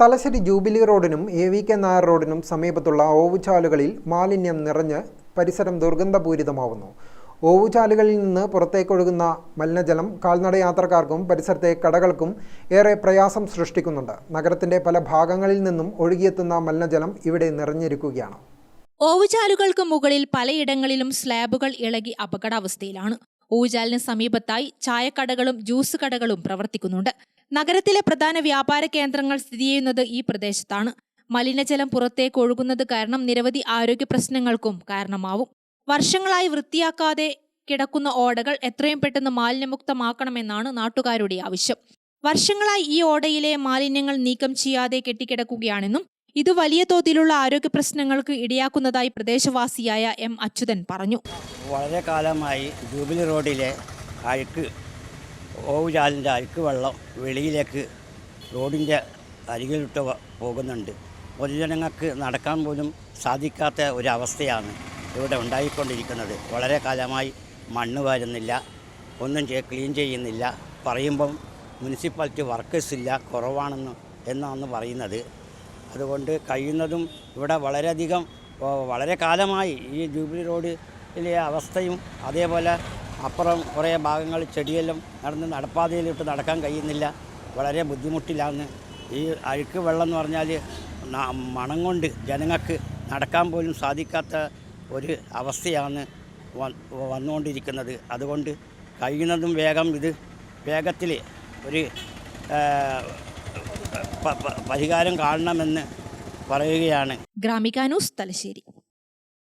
Thalassery jubilee റോഡിനും A V K Nair റോഡിനും സമീപത്തുള്ള ഓവുചാലുകളിൽ മാലിന്യം നിറഞ്ഞ് പരിസരം ദുർഗന്ധപൂരിതമാവുന്നു. ഓവുചാലുകളിൽ നിന്ന് പുറത്തേക്കൊഴുകുന്ന മലിനജലം കാൽനട യാത്രക്കാർക്കും പരിസരത്തെ കടകൾക്കും ഏറെ പ്രയാസം സൃഷ്ടിക്കുന്നുണ്ട്. നഗരത്തിന്റെ പല ഭാഗങ്ങളിൽ നിന്നും ഒഴുകിയെത്തുന്ന മലിനജലം ഇവിടെ നിറഞ്ഞിരിക്കുകയാണ്. ഓവുചാലുകൾക്ക് മുകളിൽ പലയിടങ്ങളിലും സ്ലാബുകൾ ഇളകി അപകടാവസ്ഥയിലാണ്. ഓവുചാലിന് സമീപത്തായി ചായക്കടകളും ജ്യൂസ് കടകളും പ്രവർത്തിക്കുന്നുണ്ട്. നഗരത്തിലെ പ്രധാന വ്യാപാര കേന്ദ്രങ്ങൾ സ്ഥിതി ചെയ്യുന്നത് ഈ പ്രദേശത്താണ്. മലിനജലം പുറത്തേക്ക് ഒഴുകുന്നത് കാരണം നിരവധി ആരോഗ്യ പ്രശ്നങ്ങൾക്കും കാരണമാവും. വർഷങ്ങളായി വൃത്തിയാക്കാതെ കിടക്കുന്ന ഓടകൾ എത്രയും പെട്ടെന്ന് മാലിന്യമുക്തമാക്കണമെന്നാണ് നാട്ടുകാരുടെ ആവശ്യം. വർഷങ്ങളായി ഈ ഓടയിലെ മാലിന്യങ്ങൾ നീക്കം ചെയ്യാതെ കെട്ടിക്കിടക്കുകയാണെന്നും ഇത് വലിയ തോതിലുള്ള ആരോഗ്യ പ്രശ്നങ്ങൾക്ക് ഇടയാക്കുന്നതായി പ്രദേശവാസിയായ എം അച്യുതൻ പറഞ്ഞു. വളരെ കാലമായി ജൂബിലി റോഡിലെ അഴുക്ക് ഓവുചാലിന്റെ അഴുക്ക് വെള്ളം വെളിയിലേക്ക് റോഡിന്റെ അരികിലിട്ട് പോകുന്നുണ്ട്. പൊതുജനങ്ങൾക്ക് നടക്കാൻ പോലും സാധിക്കാത്ത ഒരവസ്ഥയാണ് ഇവിടെ ഉണ്ടായിക്കൊണ്ടിരിക്കുന്നത്. വളരെ കാലമായി മണ്ണ് വാരുന്നില്ല ഒന്നും ക്ലീൻ ചെയ്യുന്നില്ല. പറയുമ്പം മുനിസിപ്പാലിറ്റി വർക്കേഴ്സ് ഇല്ല കുറവാണെന്ന് എന്നാണ് പറയുന്നത്. അതുകൊണ്ട് കഴിയുന്നതും ഇവിടെ വളരെയധികം വളരെ കാലമായി ഈ ജൂബിലി റോഡിലെ അവസ്ഥയും അതേപോലെ അപ്പുറം കുറേ ഭാഗങ്ങൾ ചെടിയെല്ലാം നടന്ന് നടപ്പാതയിലിട്ട് നടക്കാൻ കഴിയുന്നില്ല. വളരെ ബുദ്ധിമുട്ടിലാണ് ഈ അഴുക്ക് വെള്ളം എന്ന് പറഞ്ഞാൽ മണം കൊണ്ട് ജനങ്ങൾക്ക് നടക്കാൻ പോലും സാധിക്കാത്ത ഒരു അവസ്ഥയാണ് വന്നുകൊണ്ടിരിക്കുന്നത്. അതുകൊണ്ട് കഴിയുന്നതും വേഗം ഇത് വേഗത്തിൽ ഒരു പരിഹാരം കാണണമെന്ന് പറയുകയാണ്. ഗ്രാമികാനൂസ് തലശ്ശേരി.